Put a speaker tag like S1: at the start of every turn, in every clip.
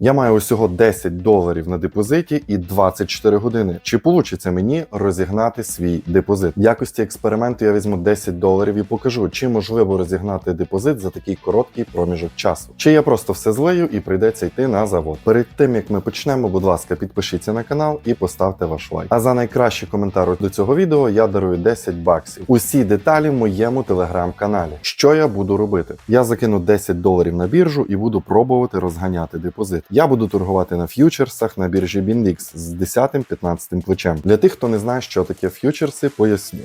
S1: Я маю усього 10 доларів на депозиті і 24 години. Чи получиться мені розігнати свій депозит? В якості експерименту я візьму 10 доларів і покажу, чи можливо розігнати депозит за такий короткий проміжок часу. Чи я просто все злию і прийдеться йти на завод. Перед тим як ми почнемо, будь ласка, підпишіться на канал і поставте ваш лайк. А за найкращий коментар до цього відео я дарую 10 баксів. Усі деталі в моєму телеграм-каналі. Що я буду робити? Я закину 10 доларів на біржу і буду пробувати розганяти депозит. Я буду торгувати на ф'ючерсах на біржі Біндікс з 10-15 плечем. Для тих, хто не знає, що таке ф'ючерси, поясню.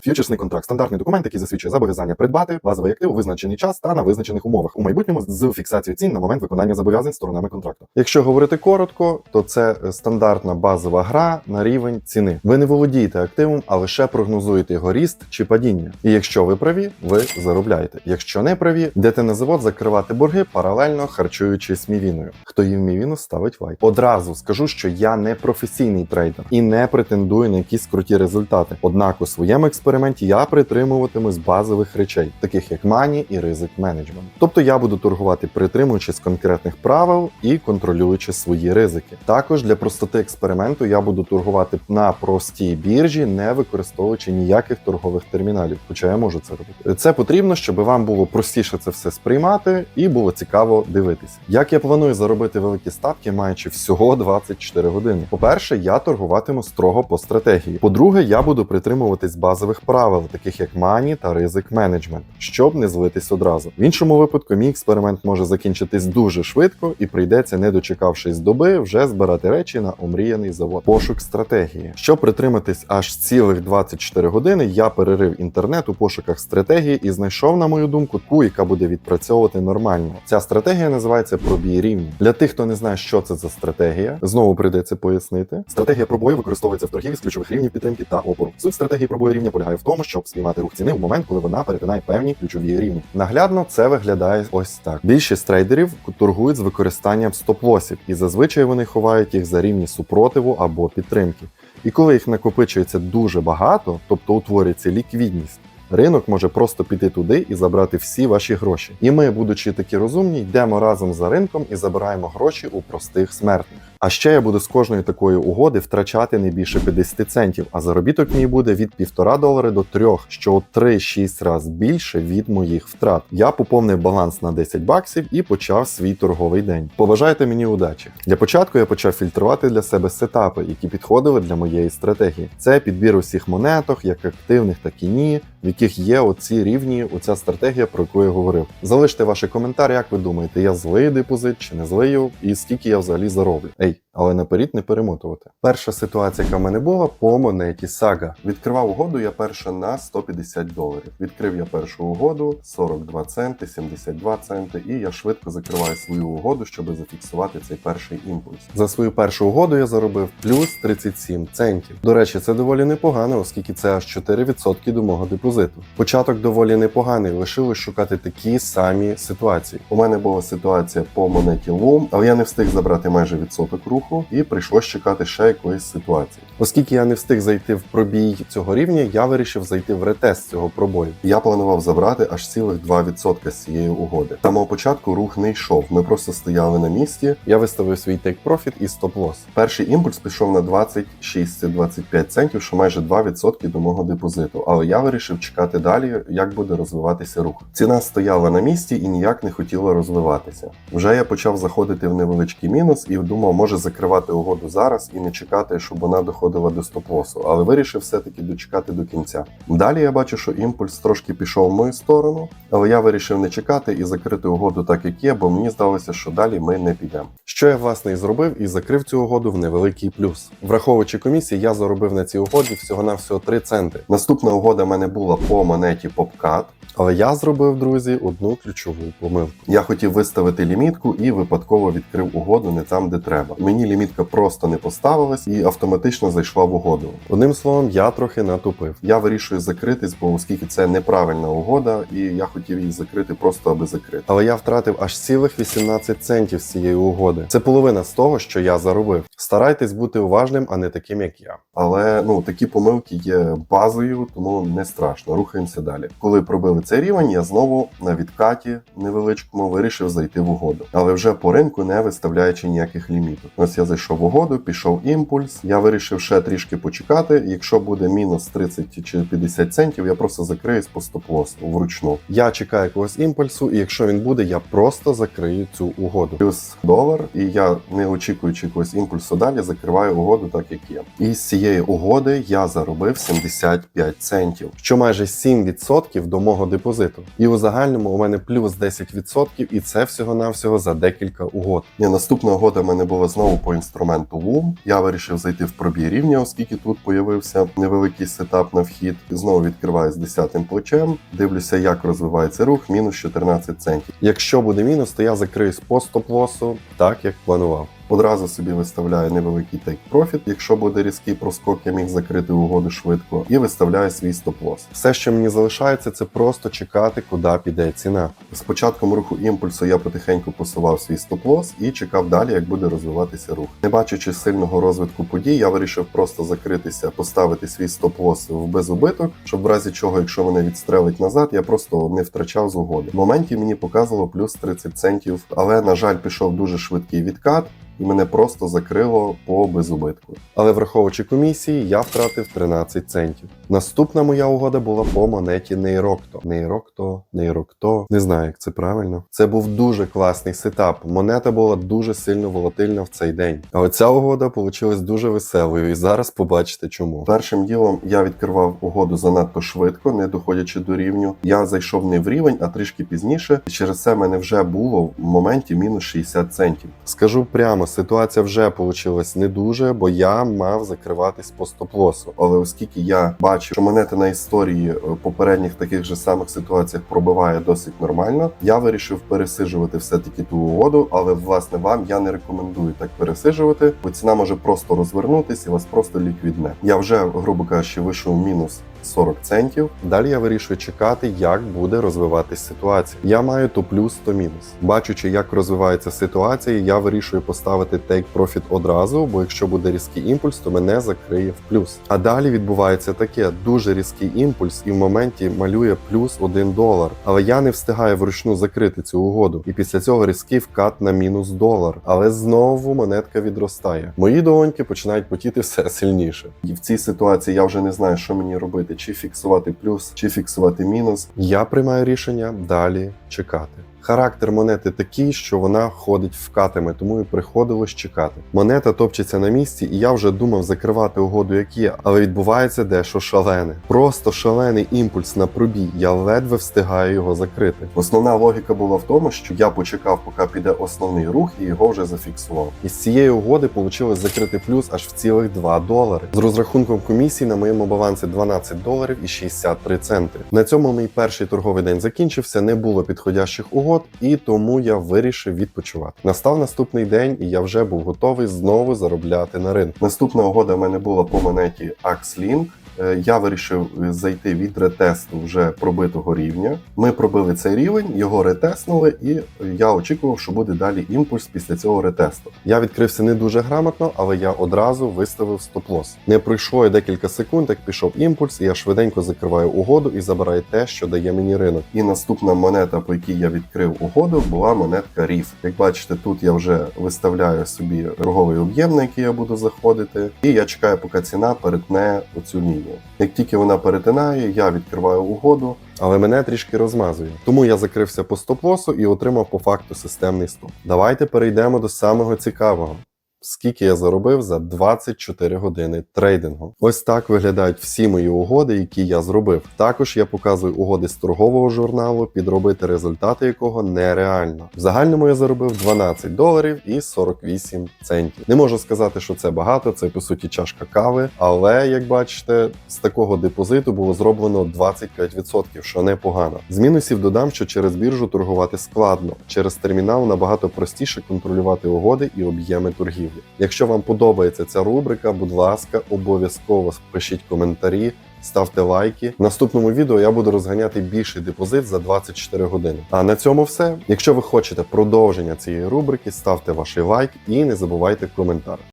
S1: Ф'ючерсний контракт стандартний документ, який засвідчує зобов'язання придбати базовий актив у визначений час та на визначених умовах у майбутньому з фіксацією цін на момент виконання зобов'язань сторонами контракту. Якщо говорити коротко, то це стандартна базова гра на рівень ціни. Ви не володієте активом, а лише прогнозуєте його ріст чи падіння. І якщо ви праві, ви заробляєте. Якщо не праві, йдете на завод закривати борги, паралельно харчуючись мівіною. Хто їв мівіну, ставить лайк. Одразу скажу, що я не професійний трейдер і не претендую на якісь круті результати. Однак у своєму експерименті я притримуватимусь базових речей, таких як мані і ризик менеджмент. Тобто я буду торгувати, притримуючись конкретних правил і контролюючи свої ризики. Також для простоти експерименту я буду торгувати на простій біржі, не використовуючи ніяких торгових терміналів, хоча я можу це робити. Це потрібно, щоб вам було простіше це все сприймати і було цікаво дивитися. Як я планую заробити великі статки, маючи всього 24 години. По-перше, я торгуватиму строго по стратегії. По-друге, я буду притримуватись базових правил, таких як мані та ризик менеджмент, щоб не злитись одразу. В іншому випадку, мій експеримент може закінчитись дуже швидко і прийдеться, не дочекавшись доби, вже збирати речі на омріяний завод. Пошук стратегії. Щоб притриматись аж цілих 24 години, я перерив інтернет у пошуках стратегії і знайшов, на мою думку, ту, яка буде відпрацьовувати нормально. Ця стратегія називається пробій рівні. Для тих, хто не знає, що це за стратегія, знову прийдеться пояснити. Стратегія пробою використовується в торгівлі з ключових рівнів підтримки та опору. Суть стратегії пробою рівня полягає в тому, щоб спіймати рух ціни в момент, коли вона перетинає певні ключові рівні. Наглядно це виглядає ось так. Більшість трейдерів торгують з використанням стоп-лосів, і зазвичай вони ховають їх за рівні супротиву або підтримки. І коли їх накопичується дуже багато, тобто утворюється ліквідність. Ринок може просто піти туди і забрати всі ваші гроші. І ми, будучи такі розумні, йдемо разом за ринком і забираємо гроші у простих смертних. А ще я буду з кожної такої угоди втрачати не більше 50 центів, а заробіток мій буде від 1,5 долари до 3, що у 3-6 разів більше від моїх втрат. Я поповнив баланс на 10 баксів і почав свій торговий день. Побажайте мені удачі. Для початку я почав фільтрувати для себе сетапи, які підходили для моєї стратегії. Це підбір усіх монеток, як активних, так і ні, в яких є оці рівні, оця стратегія, про яку я говорив. Залиште ваші коментарі, як ви думаєте, я злию депозит чи не злию, і скільки я взагалі зароблю. Ей, але наперед не перемотувати. Перша ситуація, яка в мене була по монеті Сага. Відкривав угоду я перша на 150 доларів. Відкрив я першу угоду 42 центи, 72 центи, і я швидко закриваю свою угоду, щоб зафіксувати цей перший імпульс. За свою першу угоду я заробив плюс 37 центів. До речі, це доволі непогано, оскільки це аж 4% до мого депозиту. Початок доволі непоганий, лишилось шукати такі самі ситуації. У мене була ситуація по монеті Loom, але я не встиг забрати майже відсоток руху, і прийшлось чекати ще якоїсь ситуації. Оскільки я не встиг зайти в пробій цього рівня, я вирішив зайти в ретест цього пробою. Я планував забрати аж цілих 2% з цієї угоди. З самого початку рух не йшов. Ми просто стояли на місці. Я виставив свій take profit і стоп-лосс. Перший імпульс пішов на 26-25 центів, що майже 2% до мого депозиту. Але я вирішив чекати далі, як буде розвиватися рух. Ціна стояла на місці і ніяк не хотіла розвиватися. Вже я почав заходити в невеличкий мінус і думав, може закривати угоду зараз і не чекати, щоб вона доходила до стоп-лосу, але вирішив все-таки дочекати до кінця. Далі я бачу, що імпульс трошки пішов в мою сторону, але я вирішив не чекати і закрити угоду так, як є, бо мені здалося, що далі ми не підемо. Що я власне і зробив, і закрив цю угоду в невеликий плюс. Враховуючи комісії, я заробив на цій угоді всього на всього 3 центи. Наступна угода в мене була по монеті PopCat, але я зробив, друзі, одну ключову помилку. Я хотів виставити лімітку і випадково відкрив угоду не там, де треба.
S2: Мені лімітка просто не поставилась і автоматично зайшла в угоду.
S1: Одним словом, я трохи натупив.
S2: Я вирішую закритись, бо оскільки це неправильна угода, і я хотів її закрити просто аби закрити.
S1: Але я втратив аж цілих 18 центів з цієї угоди. Це половина з того, що я заробив. Старайтесь бути уважним, а не таким, як я.
S2: Але ну такі помилки є базою, тому не страшно. Рухаємося далі. Коли пробили цей рівень, я знову на відкаті невеличкому вирішив зайти в угоду, але вже по ринку не виставляючи ніяких лімітів. Ось я зайшов угоду, пішов імпульс. Я вирішив ще трішки почекати. Якщо буде мінус 30 чи 50 центів, я просто закриюсь по стоп-лосу вручну.
S1: Я чекаю якогось імпульсу, і якщо він буде, я просто закрию цю угоду.
S2: Плюс долар, і я, не очікуючи якогось імпульсу далі, закриваю угоду так, як є. І з цієї угоди я заробив 75 центів.
S1: Що майже 7% до мого депозиту. І у загальному у мене плюс 10%, і це всього-навсього за декілька угод.
S2: Ні, наступна угода в мене була знову по інструменту Loom. Я вирішив зайти в пробій рівня, оскільки тут появився невеликий сетап на вхід. Знову відкриваю з 10 плечем. Дивлюся, як розвивається рух, мінус 14 центів.
S1: Якщо буде мінус, то я закриюсь по стоп-лосу, так як планував.
S2: Одразу собі виставляю невеликий profit. Якщо буде різкий проскок, я міг закрити угоду швидко, і виставляю свій стоп-лосс.
S1: Все, що мені залишається, це просто чекати, куди піде ціна.
S2: З початком руху імпульсу я потихеньку посував свій стоп-лосс і чекав далі, як буде розвиватися рух. Не бачачи сильного розвитку подій, я вирішив просто закритися, поставити свій стоп-лосс в безубиток, щоб в разі чого, якщо мене відстрелить назад, я просто не втрачав з угоди. В моменті мені показувало плюс 30 центів, але на жаль, пішов дуже швидкий відкат. І мене просто закрило по безубитку.
S1: Але враховуючи комісії, я втратив 13 центів. Наступна моя угода була по монеті Нейрокто. Нейрокто, Нейрокто. Не знаю, як це правильно. Це був дуже класний сетап. Монета була дуже сильно волатильна в цей день. Але ця угода вийшла дуже веселою, і зараз побачите чому.
S2: Першим ділом я відкривав угоду занадто швидко, не доходячи до рівню. Я зайшов не в рівень, а трішки пізніше. І через це мене вже було в моменті мінус 60 центів.
S1: Скажу прямо, ситуація вже вийшла не дуже, бо я мав закриватись по стоп-лосу.
S2: Але оскільки я бачив, що монета на історії е, попередніх таких же самих ситуаціях пробиває досить нормально, я вирішив пересиджувати все-таки ту угоду. Але власне вам я не рекомендую так пересиджувати, бо ціна може просто розвернутися і вас просто ліквідне. Я вже, грубо кажучи, вийшов мінус 40 центів.
S1: Далі я вирішую чекати, як буде розвиватись ситуація. Я маю то плюс, то мінус. Бачучи, як розвивається ситуація, я вирішую поставити take profit одразу, бо якщо буде різкий імпульс, то мене закриє в плюс. А далі відбувається таке дуже різкий імпульс, і в моменті малює плюс 1 долар. Але я не встигаю вручну закрити цю угоду. І після цього різкий вкат на мінус долар. Але знову монетка відростає. Мої долоньки починають потіти все сильніше.
S2: І в цій ситуації я вже не знаю, що мені робити: чи фіксувати плюс, чи фіксувати мінус.
S1: Я приймаю рішення далі чекати. Характер монети такий, що вона ходить вкатами, тому і приходилось чекати. Монета топчеться на місці, і я вже думав закривати угоду, як є, але відбувається дещо шалене. Просто шалений імпульс на пробій. Я ледве встигаю його закрити.
S2: Основна логіка була в тому, що я почекав, поки піде основний рух, і його вже зафіксував.
S1: І з цієї угоди вийшло закрити плюс аж в цілих 2 долари. З розрахунком комісії на моєму балансі 12 доларів і 63 центи. На цьому мій перший торговий день закінчився, не було підходящих угод, і тому я вирішив відпочивати. Настав наступний день, і я вже був готовий знову заробляти на ринку.
S2: Наступна угода в мене була по монеті Axlink. Е, Я вирішив зайти від ретесту вже пробитого рівня. Ми пробили цей рівень, його ретеснули, і я очікував, що буде далі імпульс після цього ретесту.
S1: Я відкрився не дуже грамотно, але я одразу виставив стоп-лосс. Не пройшло і декілька секунд, як пішов імпульс, і я швиденько закриваю угоду і забираю те, що дає мені ринок.
S2: І наступна монета, по якій я відкрив угоду, була монетка RIF. Як бачите, тут я вже виставляю собі торговий об'єм, на який я буду заходити, і я чекаю, поки ціна перетне оцю лінію. Як тільки вона перетинає, я відкриваю угоду.
S1: Але мене трішки розмазує. Тому я закрився по стоп-лосу і отримав по факту системний стоп. Давайте перейдемо до самого цікавого. Скільки я заробив за 24 години трейдингу. Ось так виглядають всі мої угоди, які я зробив. Також я показую угоди з торгового журналу, підробити результати якого нереально. В загальному я заробив 12 доларів і 48 центів. Не можу сказати, що це багато, це по суті чашка кави. Але як бачите, з такого депозиту було зроблено 25%, що непогано. З мінусів додам, що через біржу торгувати складно. Через термінал набагато простіше контролювати угоди і об'єми торгів. Торгівлі. Якщо вам подобається ця рубрика, будь ласка, обов'язково пишіть коментарі. Ставте лайки. В наступному відео я буду розганяти більший депозит за 24 години. А на цьому все. Якщо ви хочете продовження цієї рубрики, ставте ваш лайк і не забувайте коментар.